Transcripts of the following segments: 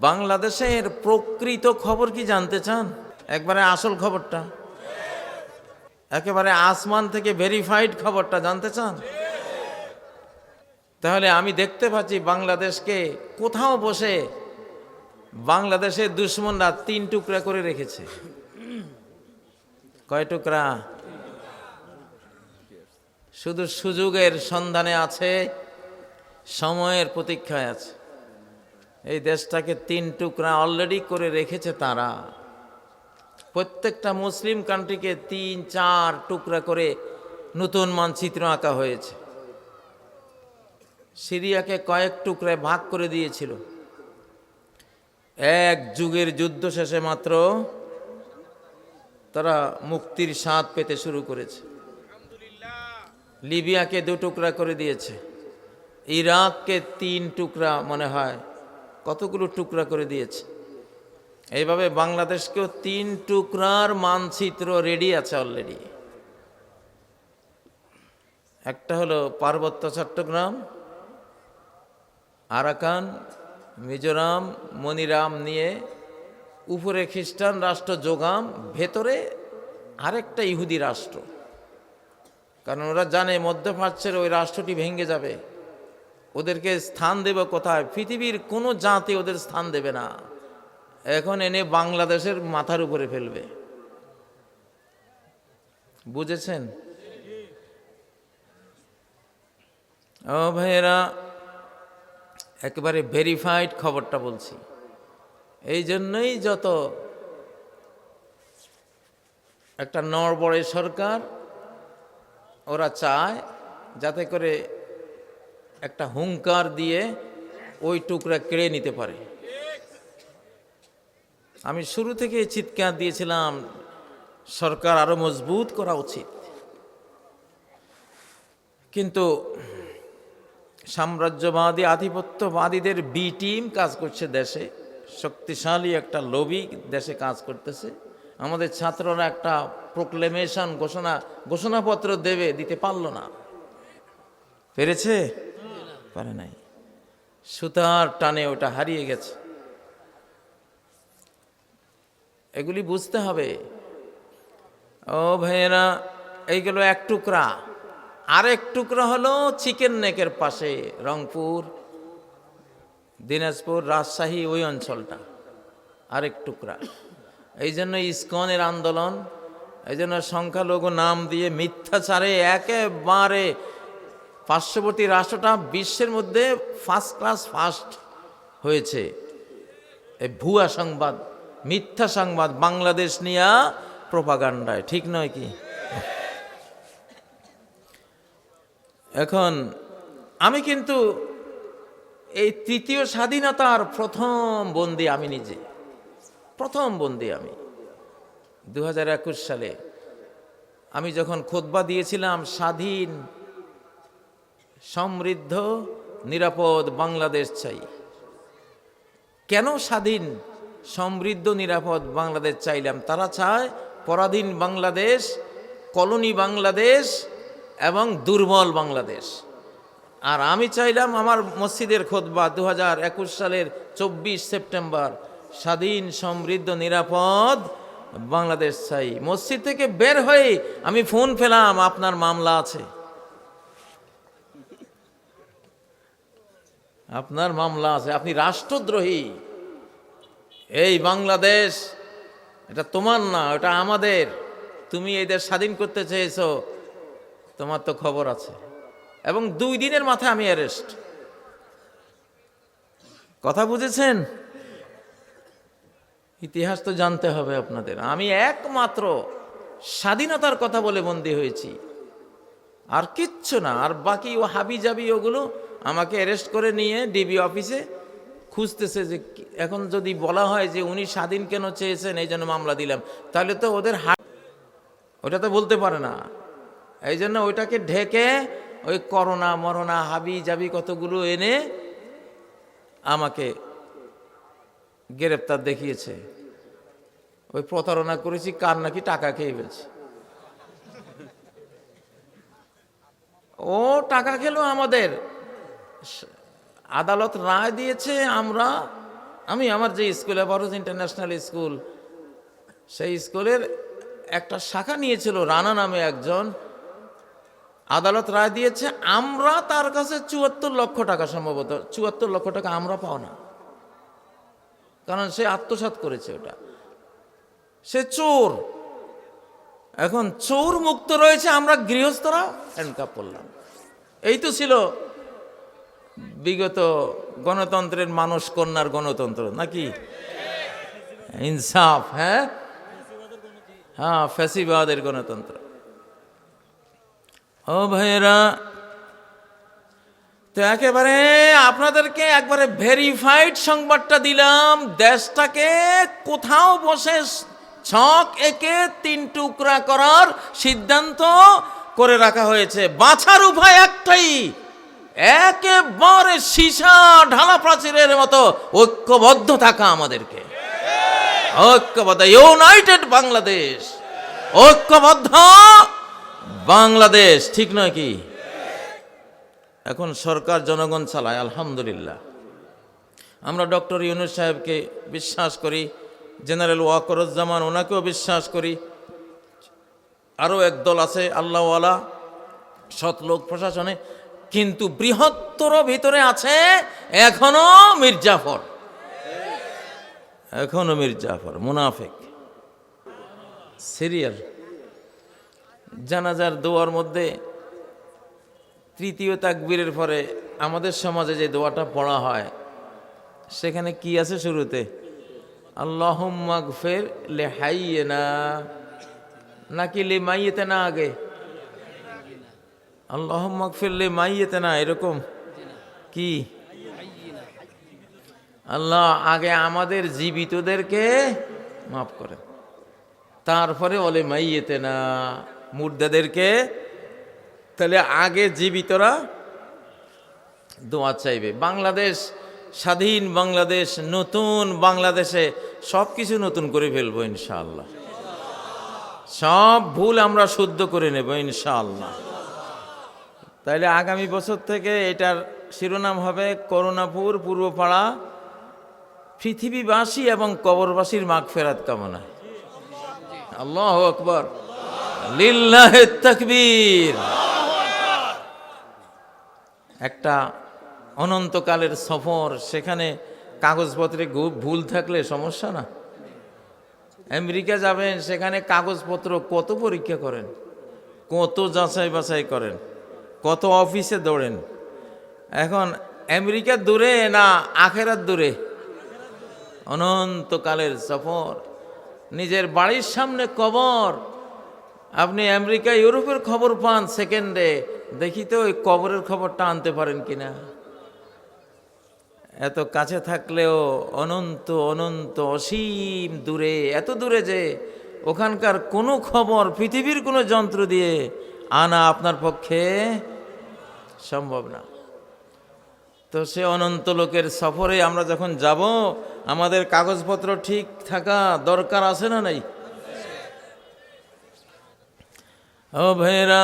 বাংলাদেশের প্রকৃত খবর কি জানতে চান? একবারে আসল খবরটা। একেবারে আসমান থেকে ভেরিফাইড খবরটা জানতে চান? তাহলে আমি দেখতে পাচ্ছি বাংলাদেশকে কোথাও বসে বাংলাদেশের দুশ্মনরা তিন টুকরা করে রেখেছে। কয় টুকরা? শুধু সুযোগের সন্ধানে আছে, সময়ের প্রতীক্ষায় আছে। এই দেশটাকে তিন টুকরা অলরেডি করে রেখেছে তারা। প্রত্যেকটা মুসলিম কান্ট্রিকে তিন, চার টুকরা করে নতুন মানচিত্র আঁকা হয়েছে। সিরিয়াকে কয়েক টুকরায় ভাগ করে দিয়েছিল। এক যুগের যুদ্ধ শেষে মাত্র তারা মুক্তির স্বাদ পেতে শুরু করেছে। লিবিয়াকে দু টুকরা করে দিয়েছে। ইরাককে তিন টুকরা মনে হয় কতগুলো টুকরা করে দিয়েছে? এইভাবে বাংলাদেশকেও তিন টুকরার মানচিত্র রেডি আছে অলরেডি একটা হলো পার্বত্য চট্টগ্রাম, আরাকান, মিজোরাম, মনিরাম নিয়ে উপরে খ্রিস্টান রাষ্ট্র যোগাম, ভেতরে আরেকটা ইহুদি রাষ্ট্র। কারণ ওরা জানে মধ্যপ্রাচ্যের ওই রাষ্ট্রটি ভেঙে যাবে। ওদেরকে স্থান দেবে কোথায়? পৃথিবীর কোনো জাতি ওদের স্থান দেবে না। এখন এনে বাংলাদেশের মাথার উপরে ফেলবে। বুঝেছেন? ও ভাইয়েরা, একেবারে ভেরিফাইড খবরটা বলছি। এই জন্যই যত একটা নড়বড়ে সরকার, ওরা চায় যাতে করে একটা হুঙ্কার দিয়ে ওই টুকরা কেড়ে নিতে পারে। আমি শুরু থেকে চিৎকার দিয়েছিলাম, সরকার আরও মজবুত করা উচিত। কিন্তু সাম্রাজ্যবাদী, আধিপত্যবাদীদের বি টিম কাজ করছে দেশে, শক্তিশালী একটা লবি দেশে কাজ করতেছে। আমাদের ছাত্ররা একটা প্রোক্লেমেশন ঘোষণা, ঘোষণাপত্র দেবে, দিতে পারল না। পেরেছে? পারে নাই। সুতার টানে ওটা হারিয়ে গেছে। এগুলি বুঝতে হবে। ও ভাইয়েরা, এইগুলো এক টুকরা। আরেক টুকরা হলো চিকেন নেকের পাশে রংপুর, দিনাজপুর, রাজশাহী ওই অঞ্চলটা। আরেক টুকরা। এই জন্য ইস্কনের আন্দোলন, এই জন্য সংখ্যালঘু নাম দিয়ে মিথ্যাচারে একেবারে পার্শ্ববর্তী রাষ্ট্রটা বিশ্বের মধ্যে ফার্স্ট ক্লাস ফার্স্ট হয়েছে। এই ভুয়া সংবাদ, মিথ্যা সংবাদ বাংলাদেশ নিয়া প্রপাগান্ডায়, ঠিক নয় কি? এখন, আমি কিন্তু এই তৃতীয় স্বাধীনতার প্রথম বন্দি আমি নিজে। প্রথম বন্দি আমি। দু হাজার একুশ সালে আমি যখন খোদবা দিয়েছিলাম স্বাধীন সমৃদ্ধ, নিরাপদ বাংলাদেশ চাই। কেন স্বাধীন, সমৃদ্ধ, নিরাপদ বাংলাদেশ চাইলাম? তারা চায় পরাধীন বাংলাদেশ, কলোনি বাংলাদেশ এবং দুর্বল বাংলাদেশ। আর আমি চাইলাম আমার মসজিদের খোদবা দু হাজার একুশ সালের চব্বিশ সেপ্টেম্বর। স্বাধীন, সমৃদ্ধ, নিরাপদ বাংলাদেশ চাই। মসজিদ থেকে বের হয়ে আমি ফোন পেলাম, আপনার মামলা আছে। আপনার মামলা আছে, আপনি রাষ্ট্রদ্রোহী। এই বাংলাদেশ, এটা তোমার না এটা আমাদের। তুমি এই দেশ স্বাধীন করতে চেয়েছো, তোমার তো খবর আছে। এবং দুই দিনের মাথায় আমি অ্যারেস্ট কথা বুঝেছেন? ইতিহাস তো জানতে হবে আপনাদের। আমি একমাত্র স্বাধীনতার কথা বলে বন্দী হয়েছি। আর কিচ্ছু না, আর বাকি ও হাবি জাবি ওগুলো আমাকে অ্যারেস্ট করে নিয়ে ডিবি অফিসে খুঁজতেছে যে এখন যদি বলা হয় যে উনি স্বাধীন কেন চেয়েছেন, এই জন্য মামলা দিলাম। তাহলে তো ওদের হাত ওটা তো বলতে পারে না। এই জন্য ওইটাকে ঢেকে ওই করোনা, মরনা, হাবি জাবি কতগুলো এনে আমাকে গ্রেপ্তার দেখিয়েছে। ওই প্রতারণা করেছি, কার নাকি টাকা খেয়ে ফেলছে। ও টাকা খেলো আমাদের। আদালত রায় দিয়েছে, আমরা, আমি আমার যে স্কুলে বরজ ইন্টারন্যাশনাল স্কুল, সেই স্কুলের একটা শাখা নিয়েছিল, রানা নামে একজন। আদালত রায় দিয়েছে, আমরা তার কাছে চুয়াত্তর লক্ষ টাকা সম্ভবত, চুয়াত্তর লক্ষ টাকা আমরা পাও না। কারণ সে আত্মসাৎ করেছে ওটা। সে চোর। এখন চোর মুক্ত রয়েছে, আমরা গৃহস্থরা হ্যান্ডকাপ করলাম এই তো ছিল বিগত গণতন্ত্রের মানুষ কন্যার গণতন্ত্র, নাকি? ইনসাফ হ্যাঁ? হ্যাঁ ফ্যাসিবাদের গণতন্ত্র। ও ভাইয়েরা, তো একেবারে আপনাদেরকে একবারে ভেরিফাইড সংবাদটা দিলাম, দেশটাকে কোথাও বসে ছক একে তিন টুকরা করার সিদ্ধান্ত করে রাখা হয়েছে। বাছার উপায় একটাই একেবারে সীসা ঢালা প্রাচীরের মতো ঐক্যবদ্ধ থাকা আমাদেরকে। ঐক্যবদ্ধ, ইউনাইটেড বাংলাদেশ। ঐক্যবদ্ধ বাংলাদেশ, ঠিক নয় কি? এখন সরকার জনগণ চালায়, আলহামদুলিল্লাহ। আমরা ডক্টর ইউনুস সাহেবকে বিশ্বাস করি, জেনারেল ওয়াকরুজ্জামান ওনাকেও বিশ্বাস করি। আরও একদল আছে, আল্লাহওয়ালা, সৎ লোক প্রশাসনে। কিন্তু বৃহত্তর ভিতরে আছে এখনও মির্জাফর। এখনও মির্জাফর, মুনাফেক। সিরিয়াল। জানাজার দোয়ার মধ্যে তৃতীয় তাকবীরের পরে আমাদের সমাজে যে দোয়াটা পড়া হয়, সেখানে কি আছে শুরুতে? আল্লাহ মাগফের লে হাইয়ে না নাকি লে মাইয়েতে না আগে? আল্লাহ মাগফির লে মাইয়েতে না এরকম? কি? আল্লাহ আগে আমাদের জীবিতদেরকে মাফ করেন। তারপরে অলে মাইয়েতে না মুর্দাদেরকে। তাহলে আগে জীবিতরা দোয়া চাইবে। বাংলাদেশ, স্বাধীন বাংলাদেশ, নতুন বাংলাদেশে সব কিছু নতুন করে ফেলব ইনশাআল্লাহ। সব ভুল আমরা শুদ্ধ করে নেব ইনশাআল্লাহ। তাইলে আগামী বছর থেকে এটার শিরোনাম হবে করুণাপুর, পূর্বপাড়া, পৃথিবীবাসী এবং কবরবাসীর মাগ ফেরাত কামনা। আল্লাহ আকবর। তকবীর। একটা অনন্তকালের সফর, সেখানে কাগজপত্রে ভুল থাকলে সমস্যা না। আমেরিকা যাবেন, সেখানে কাগজপত্র কত পরীক্ষা করেন? কত যাচাই বাছাই করেন? কত অফিসে দৌড়েন? এখন আমেরিকা দূরে না আখেরাত দূরে? অনন্তকালের সফর, নিজের বাড়ির সামনে কবর। আপনি আমেরিকা, ইউরোপের খবর পান সেকেন্ডে। দেখি তো ওই কবরের খবরটা আনতে পারেন কিনা? এত কাছে থাকলেও অনন্ত অনন্ত, অসীম দূরে, এত দূরে যে ওখানকার কোনো খবর, পৃথিবীর কোনো যন্ত্র দিয়ে আনা আপনার পক্ষে সম্ভব না। তো সে অনন্ত লোকের সফরে আমরা যখন যাব, আমাদের কাগজপত্র ঠিক থাকা দরকার আছে না নাই? ও ভাইয়েরা,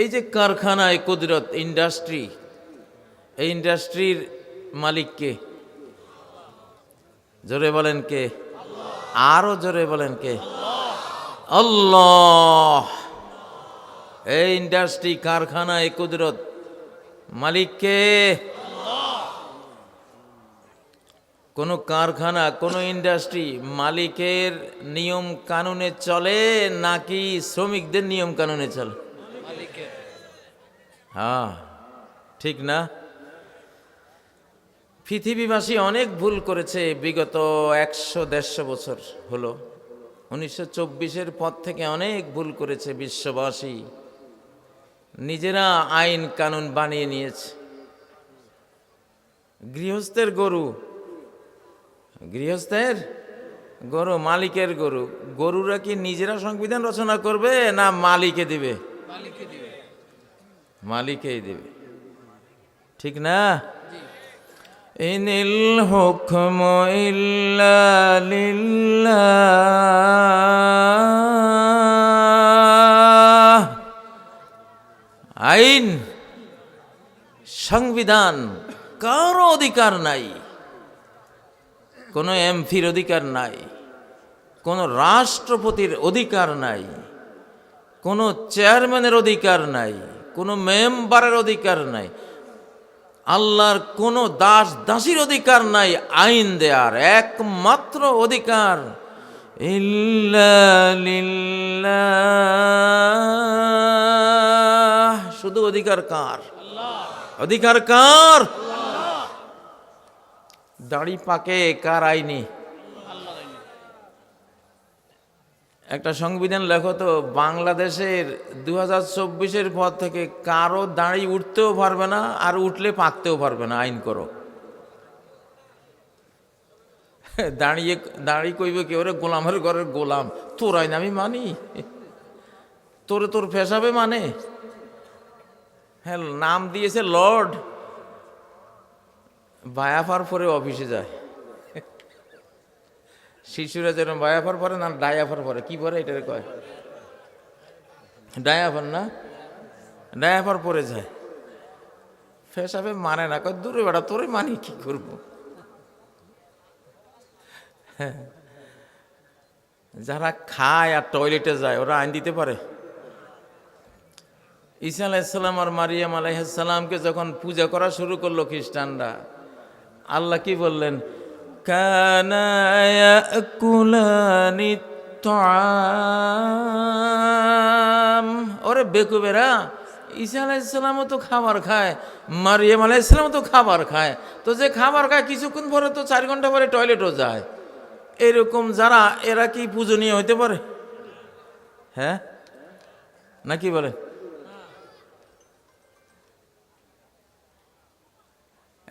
এই যে কারখানায় কুদরত ইন্ডাস্ট্রি, এই ইন্ডাস্ট্রির মালিককে জোরে বলেন কে? আরও জোরে বলেন কে? আল্লাহ। এই ইন্ডাস্ট্রি, কারখানা, এই কুদরত। মালিক কে? কোনো কারখানা, কোনো ইন্ডাস্ট্রি মালিকের নিয়ম কানুনে চলে নাকি শ্রমিকদের নিয়ম কানুনে চলে? হ্যাঁ ঠিক না? পৃথিবীবাসী অনেক ভুল করেছে বিগত একশো, দেড়শো বছর হলো। উনিশশো চব্বিশের পর থেকে অনেক ভুল করেছে বিশ্ববাসী। নিজেরা আইন কানুন বানিয়ে নিয়েছে। গৃহস্থের গরু গৃহস্থের গরু, মালিকের গরু, গরুরা কি নিজেরা সংবিধান রচনা করবে না মালিকে দিবে? মালিকেই দিবে। ঠিক না? ইনিল হুকম ইল্লা লিল্লাহ। আইন, সংবিধান, কারও অধিকার নাই। কোনো এমফির অধিকার নাই। কোনো রাষ্ট্রপতির অধিকার নাই। কোনো চেয়ারম্যানের অধিকার নাই। কোনো মেম্বারের অধিকার নাই। আল্লাহর কোনো দাস দাসীর অধিকার নাই, আইন দেয়ার একমাত্র অধিকার। শুধু অধিকার কার? অধিকার কার? দাড়ি পাকে কার আইনি? একটা সংবিধান লেখো তো, বাংলাদেশের দু হাজার চব্বিশের পর থেকে কারও দাঁড়িয়ে উঠতেও পারবে না আর উঠলে পাকতেও পারবে না, আইন করো। দাঁড়িয়ে দাঁড়িয়ে কইবে কেউ রে গোলামের ঘরের গোলাম তোর আইন আমি মানি। তোরে তোর ফেসাবে মানে? হ্যাঁ নাম দিয়েছে লর্ড। বায়াফার পরে অফিসে যায়। শিশুরা যেরকম বায়াফার পরে না ডায়াফার পরে? কি পরে এটারে কয়? ডায়াফার না? ডায়াফার পরে যায়। ফেসাবে মানে না, কয়, দূরে বেড়া তোরে মানি কি করব? হ্যাঁ। যারা খায় আর টয়লেটে যায়, ওরা আইন দিতে পারে? ঈসা আলাইসাল্লাম আর মারিয়াম আলাইসাল্লামকে যখন পূজা করা শুরু করল খ্রিস্টানরা, আল্লাহ কি বললেন? কানা ইয়াকুলানি তাম ওরে বেকুবেরা, ঈসা আলাইসাল্লামও তো খাবার খায়, মারিয়াম আলাইসাল্লামও তো খাবার খায়। তো যে খাবার খায়, কিছুক্ষণ পরে তো চার ঘণ্টা পরে টয়লেটও যায়। এরকম যারা, এরা কি পূজনীয় হইতে পারে? হ্যাঁ? না কি বলে?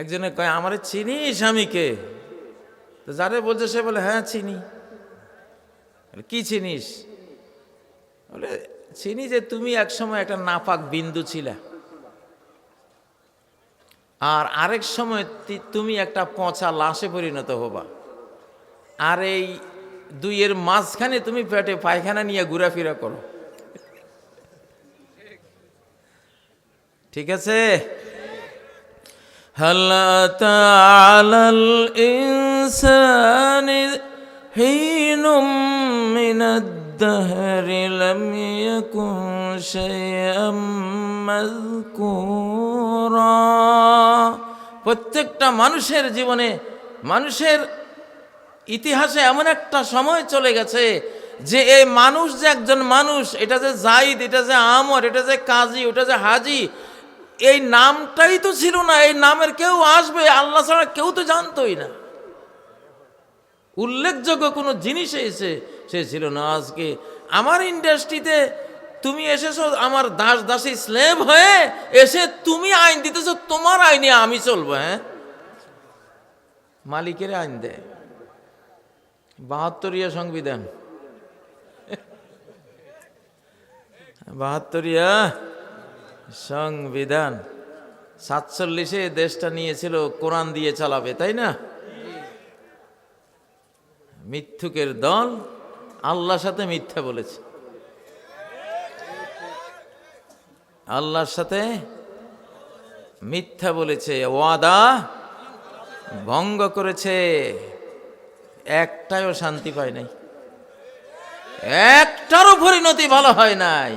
একজনে কয়, আমারে চিনিস আমি কে? তো যারে বলছে সে বলে হ্যাঁ চিনি। কি চিনিস? বলে, চিনি যে তুমি একসময় একটা নাপাক বিন্দু ছিলা। আর আরেক সময় তুমি একটা পচা লাশে পরিণত হবা। আর এই দুইয়ের মাঝখানে তুমি পেটে পায়খানা নিয়ে ঘোরাফেরা করো। ঠিক আছে? হালাত আলাল ইন الإنسان حين من الدهر لم يكن شيئا مذكورا প্রত্যেকটা মানুষের জীবনে মানুষের ইতিহাসে এমন একটা সময় চলে গেছে যে এই মানুষ যে একজন মানুষ এটা যে জাইদ এটা যে আমর এটা যে কাজী ওটা যে হাজি এই নামটাই তো ছিল না এই নামের কেউ আসবে আল্লাহ ছাড়া কেউ তো জানতোই না উল্লেখযোগ্য কোনো জিনিস এসে সে ছিল না। আজকে আমার ইন্ডাস্ট্রিতে তুমি এসেছ, আমার দাস দাসী স্লেভ হয়ে এসে তুমি আইন দিতেছো, তোমার আইনে আমি চলবো হ্যাঁ? মালিকের আইন দেয় বাহাত্তরিয়া সংবিধান। বাহাত্তরিয়া সংবিধান। সাতচল্লিশে দেশটা নিয়েছিল, কোরআন দিয়ে চালাবে, তাই না? মিথ্যুকের দল আল্লাহর সাথে মিথ্যা বলেছে। আল্লাহর সাথে মিথ্যা বলেছে, ওয়াদা ভঙ্গ করেছে। একটাও শান্তি পায় নাই। একটারও পরিণতি ভালো হয় নাই।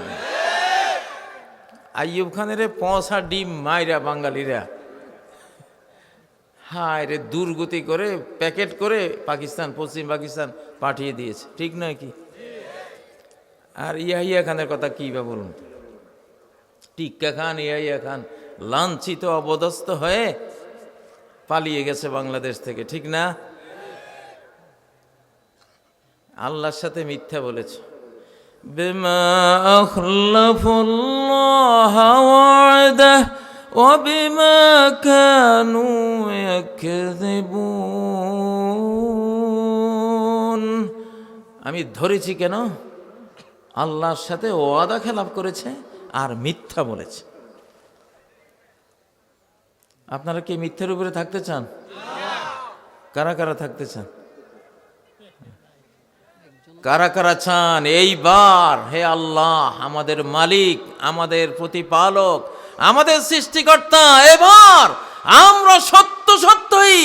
আইয়ুব খানের পঁচা ডিম মাইরা বাঙালিরা। হ্যাঁ, হায় রে দুর্গতি করে প্যাকেট করে পাকিস্তান, পশ্চিম পাকিস্তান পাঠিয়ে দিয়েছে। ঠিক নয় কি? আর ইয়াহিয়া খানের কথা কী বা বলুন টিক্কা খান, ইয়াহিয়া খান লাঞ্ছিত অবদস্ত হয়ে পালিয়ে গেছে বাংলাদেশ থেকে, ঠিক না? আল্লাহর সাথে মিথ্যা বলেছে। বেমা وبما كانوا يكذبون আমি ধরেছি কেন আল্লাহর সাথে ওয়াদা খেলাপ করেছে আর মিথ্যা বলেছে আপনারা কি মিথ্যের উপরে থাকতে চান কারা কারা থাকতে চান কারা কারা চান এইবার হে আল্লাহ আমাদের মালিক আমাদের প্রতিপালক আমাদের সৃষ্টিকর্তা, এবার আমরা সত্য সত্যই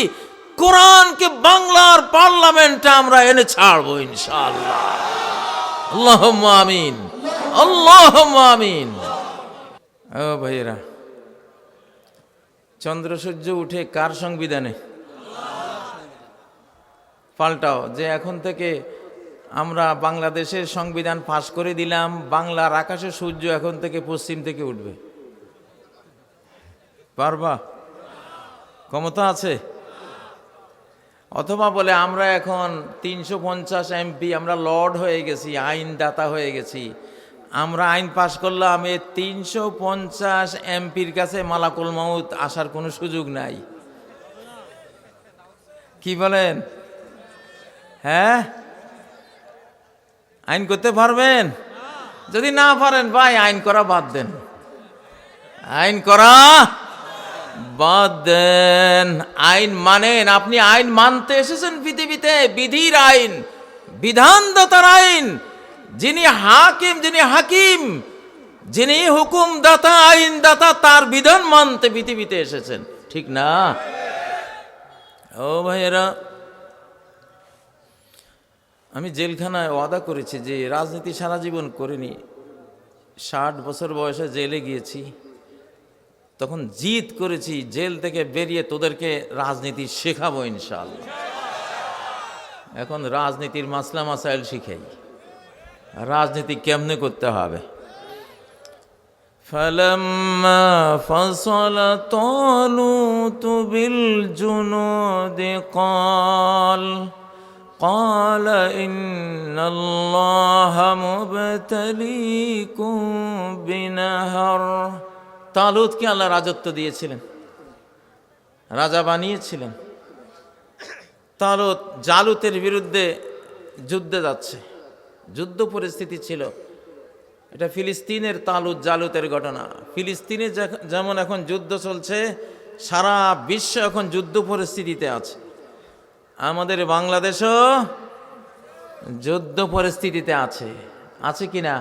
কোরআনকে বাংলার পার্লামেন্টে আমরা এনে ছাড়বো ইনশাআল্লাহ। আল্লাহ আমিন। আল্লাহ আমিন। ও ভাইয়েরা চন্দ্র সূর্য উঠে কার সংবিধানে? পাল্টাও, যে এখন থেকে আমরা বাংলাদেশের সংবিধান পাশ করে দিলাম, বাংলার আকাশে সূর্য এখন থেকে পশ্চিম থেকে উঠবে। পারবা? ক্ষমতা আছে? অথবা বলে, আমরা এখন তিনশো পঞ্চাশ এমপি, আমরা লর্ড হয়ে গেছি, আইনদাতা হয়ে গেছি। আমরা আইন পাশ করলাম, এ তিনশো পঞ্চাশ এমপির কাছে মালাকুল মাউত আসার কোনো সুযোগ নাই। কি বলেন? হ্যাঁ? আইন করতে পারবেন? যদি না পারেন, ভাই, আইন করা বাদ দেন। আইন করা বাদ দেন আইন মানেন, আপনি আইন মানতে এসেছেন পৃথিবীতে, বিধির আইন, বিধানদাতার আইন। যিনি হাকিম যিনি হাকিম, যিনি হুকুম দাতা আইন দাতা তার বিধান মানতে পৃথিবীতে এসেছেন। ঠিক না? ও ভাইয়েরা, আমি জেলখানায় ওয়াদা করেছি যে রাজনীতি সারা জীবন করিনি। ষাট বছর বয়সে জেলে গিয়েছি। তখন জিত করেছি জেল থেকে বেরিয়ে তোদেরকে রাজনীতি শেখাবো ইনশাল্লাহ এখন রাজনীতির মাসলা মাসাইল শিখাই রাজনীতি কেমনে করতে হবে فلما فصل طالوت بالجنود قال قال إن الله مبتليكم بنهر তালুতকে আল্লাহ রাজত্ব দিয়েছিলেন। রাজা বানিয়েছিলেন। তালুত জালুতের বিরুদ্ধে যুদ্ধে যাচ্ছে। যুদ্ধ পরিস্থিতি ছিল। এটা ফিলিস্তিনের তালুত জালুতের ঘটনা। ফিলিস্তিনে যেমন এখন যুদ্ধ চলছে, সারা বিশ্ব এখন যুদ্ধ পরিস্থিতিতে আছে। আমাদের বাংলাদেশও যুদ্ধ পরিস্থিতিতে আছে। আছে কি না?